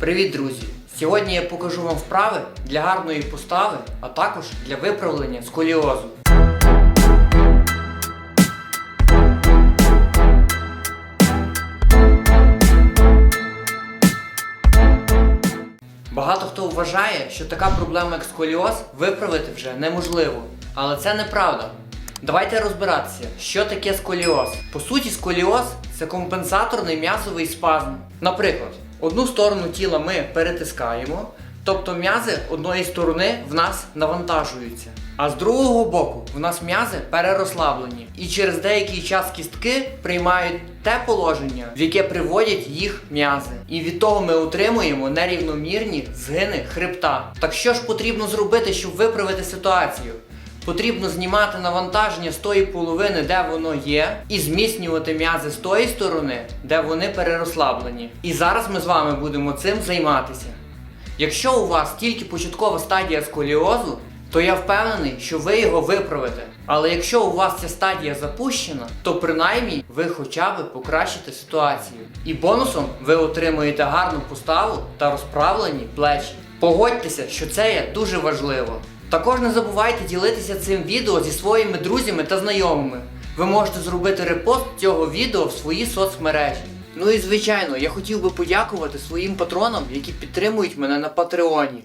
Привіт, друзі! Сьогодні я покажу вам вправи для гарної постави, а також для виправлення сколіозу. Багато хто вважає, що така проблема, як сколіоз, виправити вже неможливо. Але це неправда. Давайте розбиратися, що таке сколіоз. По суті, сколіоз це компенсаторний м'язовий спазм. Наприклад, одну сторону тіла ми перетискаємо, тобто м'язи одної сторони в нас навантажуються. А з другого боку в нас м'язи перерозслаблені. І через деякий час кістки приймають те положення, в яке приводять їх м'язи. І від того ми отримуємо нерівномірні згини хребта. Так що ж потрібно зробити, щоб виправити ситуацію? Потрібно знімати навантаження з тої половини, де воно є, і зміцнювати м'язи з тої сторони, де вони перерозслаблені. І зараз ми з вами будемо цим займатися. Якщо у вас тільки початкова стадія сколіозу, то я впевнений, що ви його виправите. Але якщо у вас ця стадія запущена, то принаймні ви хоча б покращите ситуацію. І бонусом ви отримуєте гарну поставу та розправлені плечі. Погодьтеся, що це є дуже важливо. Також не забувайте ділитися цим відео зі своїми друзями та знайомими. Ви можете зробити репост цього відео в свої соцмережі. Ну і звичайно, я хотів би подякувати своїм патронам, які підтримують мене на Патреоні.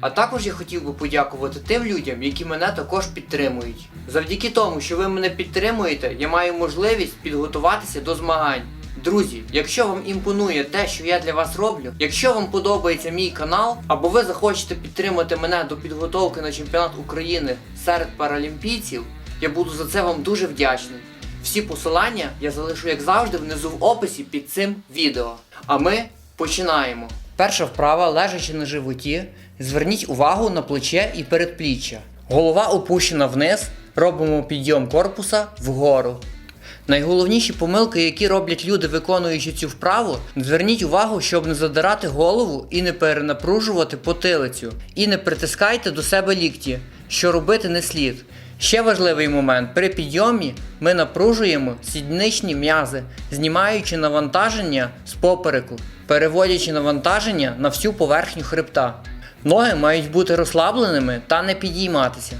А також я хотів би подякувати тим людям, які мене також підтримують. Завдяки тому, що ви мене підтримуєте, я маю можливість підготуватися до змагань. Друзі, якщо вам імпонує те, що я для вас роблю, якщо вам подобається мій канал, або ви захочете підтримати мене до підготовки на чемпіонат України серед паралімпійців, я буду за це вам дуже вдячний. Всі посилання я залишу, як завжди, внизу в описі під цим відео. А ми починаємо. Перша вправа, лежачи на животі, зверніть увагу на плече і передпліччя. Голова опущена вниз, робимо підйом корпуса вгору. Найголовніші помилки, які роблять люди, виконуючи цю вправу, зверніть увагу, щоб не задирати голову і не перенапружувати потилицю. І не притискайте до себе лікті, що робити не слід. Ще важливий момент: при підйомі ми напружуємо сідничні м'язи, знімаючи навантаження з попереку, переводячи навантаження на всю поверхню хребта. Ноги мають бути розслабленими та не підійматися.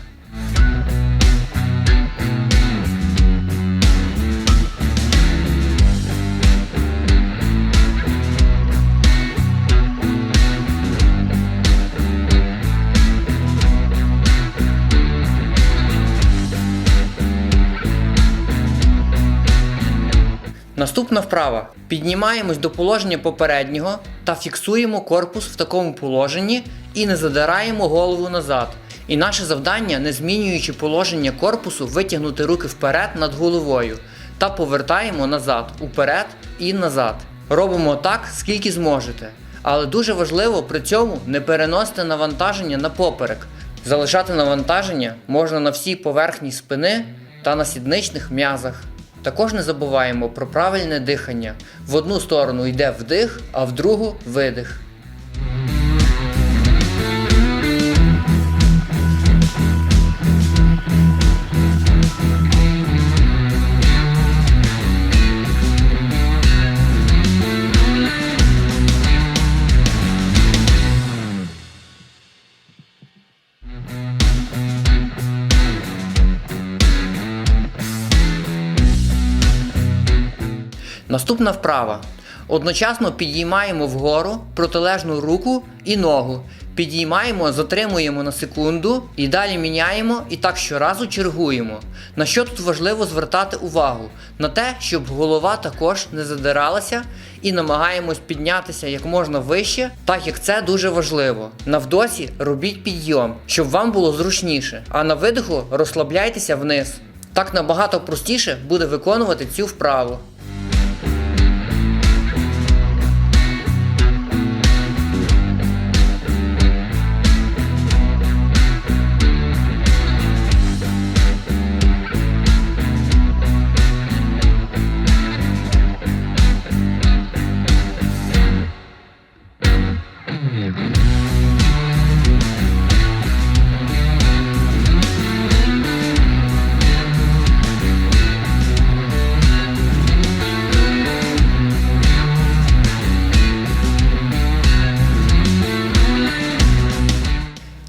Наступна вправа. Піднімаємось до положення попереднього та фіксуємо корпус в такому положенні і не задираємо голову назад. І наше завдання, не змінюючи положення корпусу, витягнути руки вперед над головою та повертаємо назад, уперед і назад. Робимо так, скільки зможете. Але дуже важливо при цьому не переносити навантаження на поперек. Залишати навантаження можна на всій поверхні спини та на сідничних м'язах. Також не забуваємо про правильне дихання. В одну сторону йде вдих, а в другу видих. Наступна вправа. Одночасно підіймаємо вгору протилежну руку і ногу. Підіймаємо, затримуємо на секунду і далі міняємо і так щоразу чергуємо. На що тут важливо звертати увагу? На те, щоб голова також не задиралася і намагаємось піднятися як можна вище, так як це дуже важливо. На вдосі робіть підйом, щоб вам було зручніше, а на видиху розслабляйтеся вниз. Так набагато простіше буде виконувати цю вправу.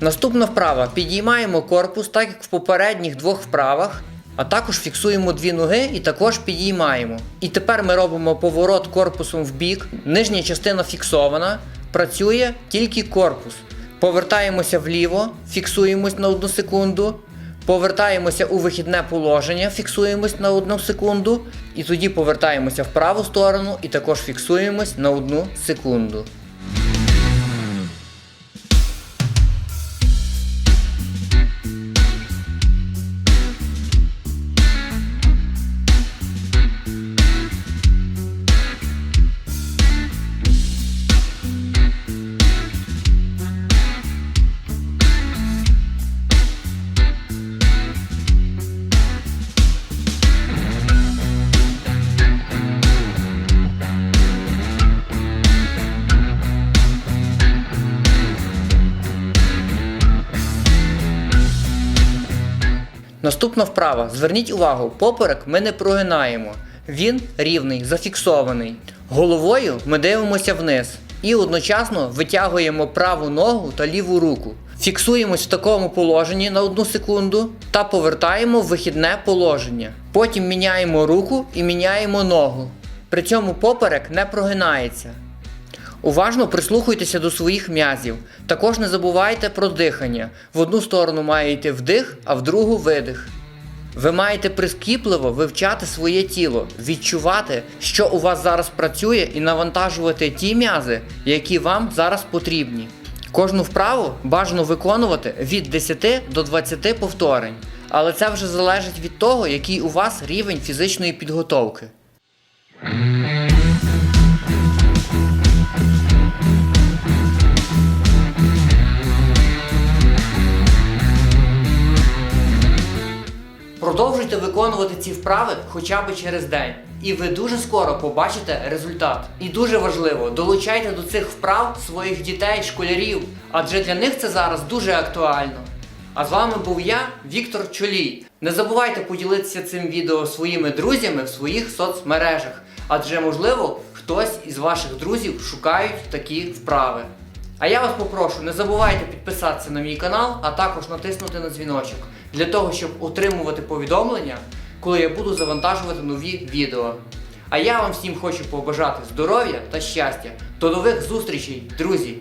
Наступна вправа. Підіймаємо корпус, так як в попередніх двох вправах, а також фіксуємо дві ноги і також підіймаємо. І тепер ми робимо поворот корпусом в бік. Нижня частина фіксована, працює тільки корпус. Повертаємося вліво, фіксуємось на одну секунду. Повертаємося у вихідне положення, фіксуємось на одну секунду, і тоді повертаємося в праву сторону і також фіксуємось на одну секунду. Наступна вправа. Зверніть увагу, поперек ми не прогинаємо. Він рівний, зафіксований. Головою ми дивимося вниз і одночасно витягуємо праву ногу та ліву руку. Фіксуємось в такому положенні на одну секунду та повертаємо в вихідне положення. Потім міняємо руку і міняємо ногу. При цьому поперек не прогинається. Уважно прислухуйтеся до своїх м'язів. Також не забувайте про дихання. В одну сторону має йти вдих, а в другу видих. Ви маєте прискіпливо вивчати своє тіло, відчувати, що у вас зараз працює, і навантажувати ті м'язи, які вам зараз потрібні. Кожну вправу бажано виконувати від 10 до 20 повторень, але це вже залежить від того, який у вас рівень фізичної підготовки. Виконувати ці вправи хоча б через день, і ви дуже скоро побачите результат. І дуже важливо, долучайте до цих вправ своїх дітей, школярів, адже для них це зараз дуже актуально. А з вами був я, Віктор Чолій. Не забувайте поділитися цим відео своїми друзями в своїх соцмережах, адже можливо хтось із ваших друзів шукають такі вправи. А я вас попрошу, не забувайте підписатися на мій канал, а також натиснути на дзвіночок для того, щоб отримувати повідомлення, коли я буду завантажувати нові відео. А я вам всім хочу побажати здоров'я та щастя. До нових зустрічей, друзі!